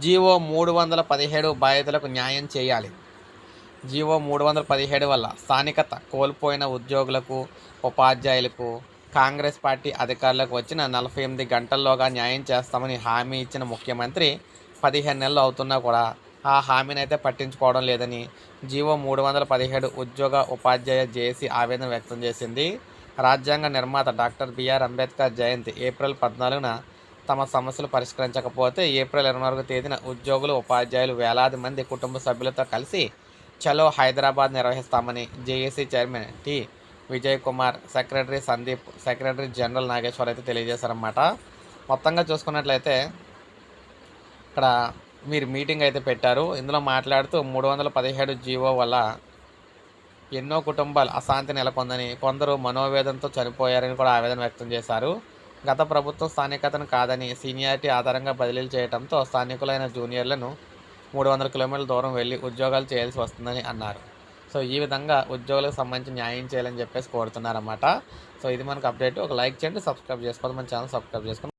GO మూడు వందల పదిహేడు బాధితులకు న్యాయం చేయాలి. జీవో మూడు వందల పదిహేడు వల్ల స్థానికత కోల్పోయిన ఉద్యోగులకు ఉపాధ్యాయులకు కాంగ్రెస్ పార్టీ అధికారులకు వచ్చిన నలభై ఎనిమిది గంటల్లోగా న్యాయం చేస్తామని హామీ ఇచ్చిన ముఖ్యమంత్రి పదిహేను నెలలు అవుతున్నా కూడా ఆ హామీని అయితే పట్టించుకోవడం లేదని జీవో మూడు వందల పదిహేడు ఉద్యోగ ఉపాధ్యాయ జేఏసీ ఆవేదన వ్యక్తం చేసింది. రాజ్యాంగ నిర్మాత డాక్టర్ బిఆర్ అంబేద్కర్ జయంతి ఏప్రిల్ పద్నాలుగున తమ సమస్యలు పరిష్కరించకపోతే ఏప్రిల్ ఇరవై నాలుగో తేదీన ఉద్యోగులు ఉపాధ్యాయులు వేలాది మంది కుటుంబ సభ్యులతో కలిసి చలో హైదరాబాద్ నిర్వహిస్తామని JAC chairman T. Vijay Kumar secretary Sandeep secretary general Nageshwar అయితే తెలియజేశారన్నమాట. మొత్తంగా చూసుకున్నట్లయితే ఇక్కడ మీరు మీటింగ్ అయితే పెట్టారు. ఇందులో మాట్లాడుతూ మూడు వందల పదిహేడు జీవో వల్ల ఎన్నో కుటుంబాలు అశాంతి నెలకొందని కొందరు మనోవేదంతో చనిపోయారని కూడా ఆవేదన వ్యక్తం చేశారు. గత ప్రభుత్వం స్థానికతను కాదని సీనియారిటీ ఆధారంగా బదిలీలు చేయడంతో స్థానికులైన జూనియర్లను మూడు వందల కిలోమీటర్ల దూరం వెళ్ళి ఉద్యోగాలు చేయాల్సి వస్తుందని అన్నారు. సో ఈ విధంగా ఉద్యోగులకు సంబంధించి న్యాయం చేయాలని చెప్పేసి కోరుతున్నారన్నమాట. సో ఇది మనకు అప్డేట్. ఒక లైక్ చేయండి సబ్స్క్రైబ్ చేసుకోవాలి మన ఛానల్ సబ్స్క్రైబ్ చేసుకోండి.